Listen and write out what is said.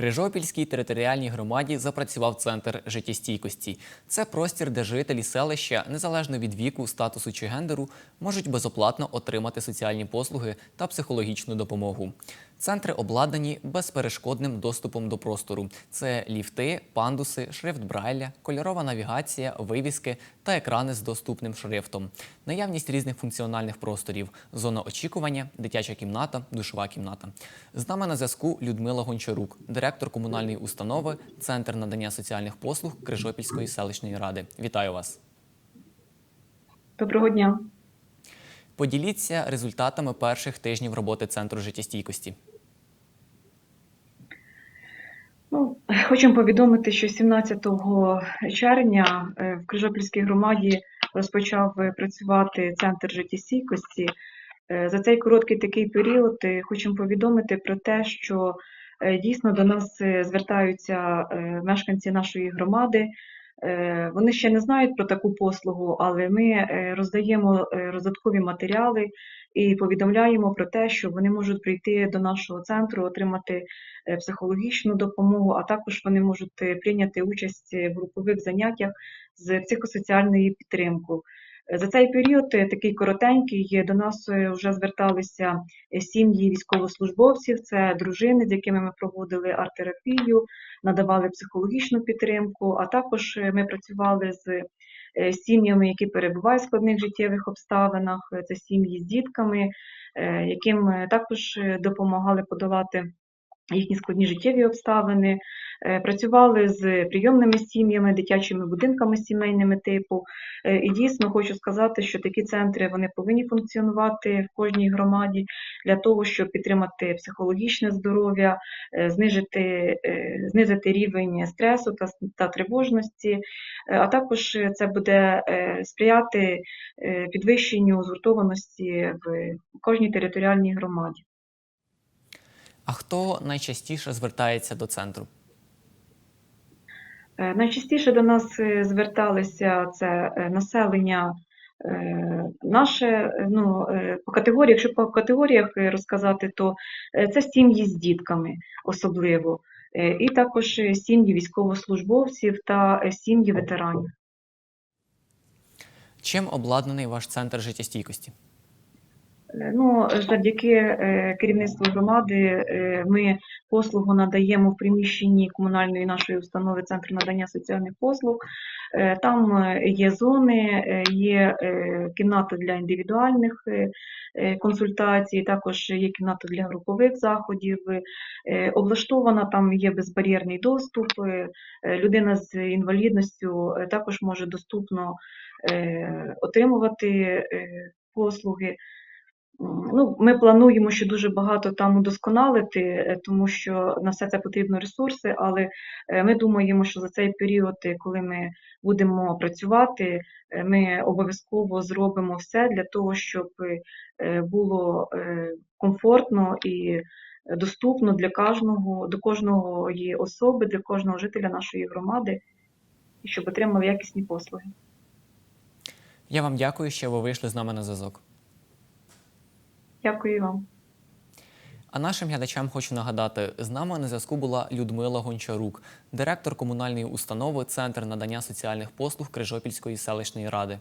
Крижопільській територіальній громаді запрацював центр життєстійкості. Це простір, де жителі селища, незалежно від віку, статусу чи гендеру, можуть безоплатно отримати соціальні послуги та психологічну допомогу. Центри обладнані безперешкодним доступом до простору. Це ліфти, пандуси, шрифт Брайля, кольорова навігація, вивіски та екрани з доступним шрифтом. Наявність різних функціональних просторів, зона очікування, дитяча кімната, душова кімната. З нами на зв'язку Людмила Гончарук, директор комунальної установи, Центр надання соціальних послуг Крижопільської селищної ради. Вітаю вас! Доброго дня. Поділіться результатами перших тижнів роботи центру життєстійкості. Ну, хочемо повідомити, що 17 червня е, в Крижопільській громаді розпочав е, працювати центр життєстійкості. Е, За цей короткий такий період хочемо повідомити про те, що дійсно до нас звертаються мешканці нашої громади. Вони ще не знають про таку послугу, але ми роздаємо роздаткові матеріали і повідомляємо про те, що вони можуть прийти до нашого центру, отримати е, психологічну допомогу, а також вони можуть е, прийняти участь в групових заняттях з психосоціальної підтримки. За цей період е, такий коротенький е, до нас е, вже зверталися сім'ї військовослужбовців, це дружини, з якими ми проводили арт-терапію, надавали психологічну підтримку, а також ми працювали з сім'ями, які перебувають в складних життєвих обставинах, це сім'ї з дітками, яким також допомагали подолати їхні складні життєві обставини. Е, Працювали з прийомними сім'ями, дитячими будинками сімейними типу. Е, І дійсно хочу сказати, що такі центри вони повинні функціонувати в кожній громаді для того, щоб підтримати психологічне здоров'я, е, знижити, знизити рівень стресу та, та тривожності, а також це буде сприяти підвищенню згуртованості в кожній територіальній громаді. А хто найчастіше звертається до центру? Е, Найчастіше до нас е, зверталися це е, населення наше, ну, по категоріях, якщо по категоріях розказати, то це сім'ї з дітками особливо, і також сім'ї військовослужбовців та сім'ї ветеранів. Чим обладнаний ваш центр життєстійкості? Е, Ну, завдяки е, керівництву громади е, ми послугу надаємо в приміщенні комунальної нашої установи Центру надання соціальних послуг. Там є зони, є кімната для індивідуальних консультацій, також є кімната для групових заходів. Облаштована там є безбар'єрний доступ. Людина з інвалідністю також може доступно отримувати послуги. Ну, ми плануємо ще дуже багато там удосконалити, е, тому що на все це потрібно ресурси, але е, ми думаємо, що за цей період, е, коли ми будемо працювати, ми обов'язково зробимо все для того, щоб було комфортно і доступно для кожного, до кожної особи, для кожного жителя нашої громади, щоб отримали якісні послуги. Я вам дякую, що ви вийшли з нами на зв'язок. Дякую вам. А нашим глядачам хочу нагадати, з нами на зв'язку була Людмила Гончарук, директор комунальної установи Центр надання соціальних послуг Крижопільської селищної ради.